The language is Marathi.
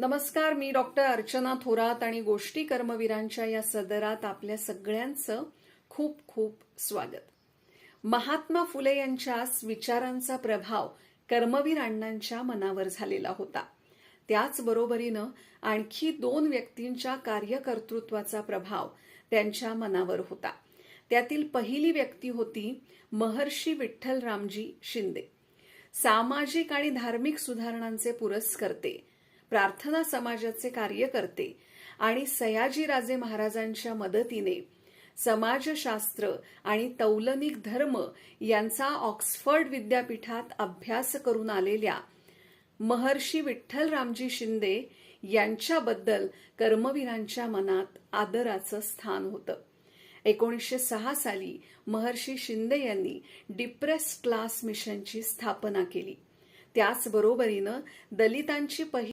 नमस्कार मी डॉक्टर अर्चना थोरात आणि गोष्टी कर्मवीरांच्या या सदरात आपल्या सगळ्यांचं खूप खूप स्वागत. महात्मा फुले यांच्या विचारांचा प्रभाव कर्मवीर अण्णांच्या मनावर झालेला होता. त्याचबरोबरीनं आणखी दोन व्यक्तींच्या कार्यकर्तृत्वाचा प्रभाव त्यांच्या मनावर होता. त्यातील पहिली व्यक्ती होती महर्षी विठ्ठल रामजी शिंदे. सामाजिक आणि धार्मिक सुधारणांचे पुरस्कर्ते प्रार्थना समाजाचे कार्यकर्ते आणि सयाजीराजे महाराजांच्या मदतीने समाजशास्त्र आणि तौलनिक धर्म यांचा ऑक्सफर्ड विद्यापीठात अभ्यास करून आलेल्या महर्षी विठ्ठल रामजी शिंदे यांच्याबद्दल कर्मवीरांच्या मनात आदराचं स्थान होतं. एकोणीसशे सहा साली महर्षी शिंदे यांनी डिप्रेस क्लास मिशनची स्थापना केली. त्याचबरोबरीनं दलितांची पहिली